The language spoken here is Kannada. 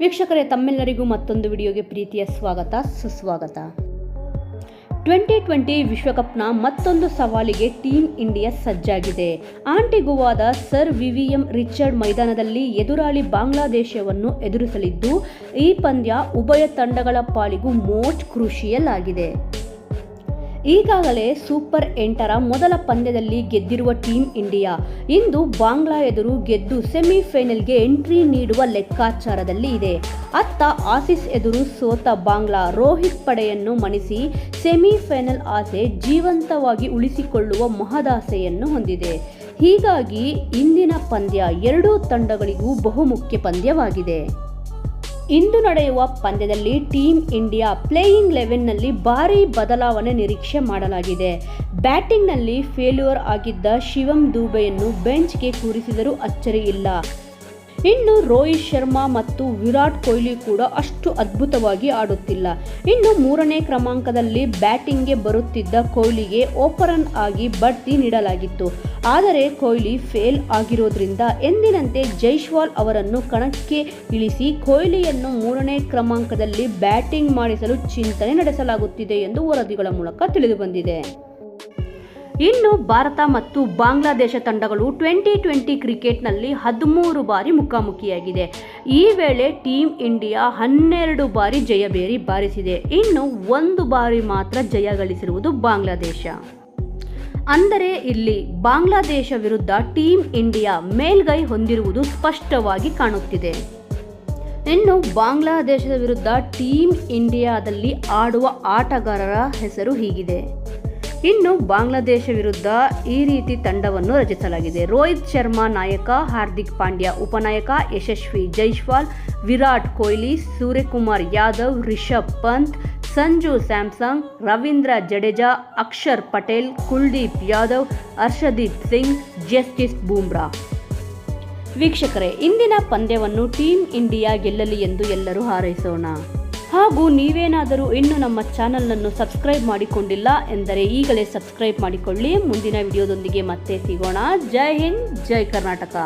ವೀಕ್ಷಕರೇ, ತಮ್ಮೆಲ್ಲರಿಗೂ ಮತ್ತೊಂದು ವಿಡಿಯೋಗೆ ಪ್ರೀತಿಯ ಸ್ವಾಗತ, ಸುಸ್ವಾಗತ. ಟ್ವೆಂಟಿ ಟ್ವೆಂಟಿ ವಿಶ್ವಕಪ್ನ ಮತ್ತೊಂದು ಸವಾಲಿಗೆ ಟೀಮ್ ಇಂಡಿಯಾ ಸಜ್ಜಾಗಿದೆ. ಆಂಟಿಗುವಾದ ಸರ್ ವಿವಿಎಂ ರಿಚರ್ಡ್ ಮೈದಾನದಲ್ಲಿ ಎದುರಾಳಿ ಬಾಂಗ್ಲಾದೇಶವನ್ನು ಎದುರಿಸಲಿದ್ದು, ಈ ಪಂದ್ಯ ಉಭಯ ತಂಡಗಳ ಪಾಲಿಗೂ ಮೋಸ್ಟ್ ಕ್ರೂಷಿಯಲ್ ಆಗಿದೆ ಈಗಾಗಲೇ ಸೂಪರ್ ಎಂಟರ ಮೊದಲ ಪಂದ್ಯದಲ್ಲಿ ಗೆದ್ದಿರುವ ಟೀಂ ಇಂಡಿಯಾ. ಇಂದು ಬಾಂಗ್ಲಾ ಎದುರು ಗೆದ್ದು ಸೆಮಿಫೈನಲ್ಗೆ ಎಂಟ್ರಿ ನೀಡುವ ಲೆಕ್ಕಾಚಾರದಲ್ಲಿ ಇದೆ. ಅತ್ತ ಆಸೀಸ್ ಎದುರು ಸೋತ ಬಾಂಗ್ಲಾ ರೋಹಿತ್ ಪಡೆಯನ್ನು ಮಣಿಸಿ ಸೆಮಿಫೈನಲ್ ಆಸೆ ಜೀವಂತವಾಗಿ ಉಳಿಸಿಕೊಳ್ಳುವ ಮಹದಾಸೆಯನ್ನು ಹೊಂದಿದೆ. ಹೀಗಾಗಿ ಇಂದಿನ ಪಂದ್ಯ ಎರಡೂ ತಂಡಗಳಿಗೂ ಬಹುಮುಖ್ಯ ಪಂದ್ಯವಾಗಿದೆ. ಇಂದು ನಡೆಯುವ ಪಂದ್ಯದಲ್ಲಿ ಟೀಮ್ ಇಂಡಿಯಾ ಪ್ಲೇಯಿಂಗ್ ಲೆವೆನ್ನಲ್ಲಿ ಭಾರೀ ಬದಲಾವಣೆ ನಿರೀಕ್ಷೆ ಮಾಡಲಾಗಿದೆ. ಬ್ಯಾಟಿಂಗ್ನಲ್ಲಿ ಫೇಲ್ಯೂರ್ ಆಗಿದ್ದ ಶಿವಂ ದೂಬೆಯನ್ನು ಬೆಂಚ್ಗೆ ಕೂರಿಸಿದರೂ ಅಚ್ಚರಿ ಇಲ್ಲ. ಇನ್ನು ರೋಹಿತ್ ಶರ್ಮಾ ಮತ್ತು ವಿರಾಟ್ ಕೊಹ್ಲಿ ಕೂಡ ಅಷ್ಟು ಅದ್ಭುತವಾಗಿ ಆಡುತ್ತಿಲ್ಲ. ಇನ್ನು ಮೂರನೇ ಕ್ರಮಾಂಕದಲ್ಲಿ ಬ್ಯಾಟಿಂಗ್ಗೆ ಬರುತ್ತಿದ್ದ ಕೊಹ್ಲಿಗೆ ಓಪರನ್ ಆಗಿ ಬಡ್ತಿ ನೀಡಲಾಗಿತ್ತು. ಆದರೆ ಕೊಹ್ಲಿ ಫೇಲ್ ಆಗಿರೋದ್ರಿಂದ ಎಂದಿನಂತೆ ಜೈಶ್ವಾಲ್ ಅವರನ್ನು ಕಣಕ್ಕೆ ಇಳಿಸಿ ಕೊಹ್ಲಿಯನ್ನು ಮೂರನೇ ಕ್ರಮಾಂಕದಲ್ಲಿ ಬ್ಯಾಟಿಂಗ್ ಮಾಡಿಸಲು ಚಿಂತನೆ ನಡೆಸಲಾಗುತ್ತಿದೆ ಎಂದು ವರದಿಗಳ ಮೂಲಕ ತಿಳಿದುಬಂದಿದೆ. ಇನ್ನು ಭಾರತ ಮತ್ತು ಬಾಂಗ್ಲಾದೇಶ ತಂಡಗಳು ಟ್ವೆಂಟಿ ಟ್ವೆಂಟಿ ಕ್ರಿಕೆಟ್ನಲ್ಲಿ ಹದಿಮೂರು ಬಾರಿ ಮುಖಾಮುಖಿಯಾಗಿದೆ. ಈ ವೇಳೆ ಟೀಂ ಇಂಡಿಯಾ ಹನ್ನೆರಡು ಬಾರಿ ಜಯಬೇರಿ ಬಾರಿಸಿದೆ. ಇನ್ನು ಒಂದು ಬಾರಿ ಮಾತ್ರ ಜಯ ಗಳಿಸಿರುವುದು ಬಾಂಗ್ಲಾದೇಶ. ಅಂದರೆ ಇಲ್ಲಿ ಬಾಂಗ್ಲಾದೇಶ ವಿರುದ್ಧ ಟೀಂ ಇಂಡಿಯಾ ಮೇಲ್ಗೈ ಹೊಂದಿರುವುದು ಸ್ಪಷ್ಟವಾಗಿ ಕಾಣುತ್ತಿದೆ. ಇನ್ನು ಬಾಂಗ್ಲಾದೇಶದ ವಿರುದ್ಧ ಟೀಂ ಇಂಡಿಯಾದಲ್ಲಿ ಆಡುವ ಆಟಗಾರರ ಹೆಸರು ಹೀಗಿದೆ. ಇನ್ನು ಬಾಂಗ್ಲಾದೇಶ ವಿರುದ್ಧ ಈ ರೀತಿ ತಂಡವನ್ನು ರಚಿಸಲಾಗಿದೆ. ರೋಹಿತ್ ಶರ್ಮಾ ನಾಯಕ, ಹಾರ್ದಿಕ್ ಪಾಂಡ್ಯ ಉಪನಾಯಕ ಯಶಸ್ವಿ ಜೈಶ್ವಾಲ್ ವಿರಾಟ್ ಕೊಹ್ಲಿ, ಸೂರ್ಯಕುಮಾರ್ ಯಾದವ್, ರಿಷಬ್ ಪಂತ್, ಸಂಜು ಸ್ಯಾಮ್ಸಂಗ್, ರವೀಂದ್ರ ಜಡೇಜಾ, ಅಕ್ಷರ್ ಪಟೇಲ್, ಕುಲ್ದೀಪ್ ಯಾದವ್, ಹರ್ಷದೀಪ್ ಸಿಂಗ್, ಜಸ್ಟಿಸ್ ಬೂಮ್ರಾ. ವೀಕ್ಷಕರೇ, ಇಂದಿನ ಪಂದ್ಯವನ್ನು ಟೀಮ್ ಇಂಡಿಯಾ ಗೆಲ್ಲಲಿ ಎಂದು ಎಲ್ಲರೂ ಹಾರೈಸೋಣ. ಹಾಗೂ ನೀವೇನಾದರೂ ಇನ್ನೂ ನಮ್ಮ ಚಾನಲನ್ನು ಸಬ್ಸ್ಕ್ರೈಬ್ ಮಾಡಿಕೊಂಡಿಲ್ಲ ಎಂದರೆ ಈಗಲೇ ಸಬ್ಸ್ಕ್ರೈಬ್ ಮಾಡಿಕೊಳ್ಳಿ. ಮುಂದಿನ ವಿಡಿಯೋದೊಂದಿಗೆ ಮತ್ತೆ ಸಿಗೋಣ. ಜೈ ಹಿಂದ್, ಜೈ ಕರ್ನಾಟಕ.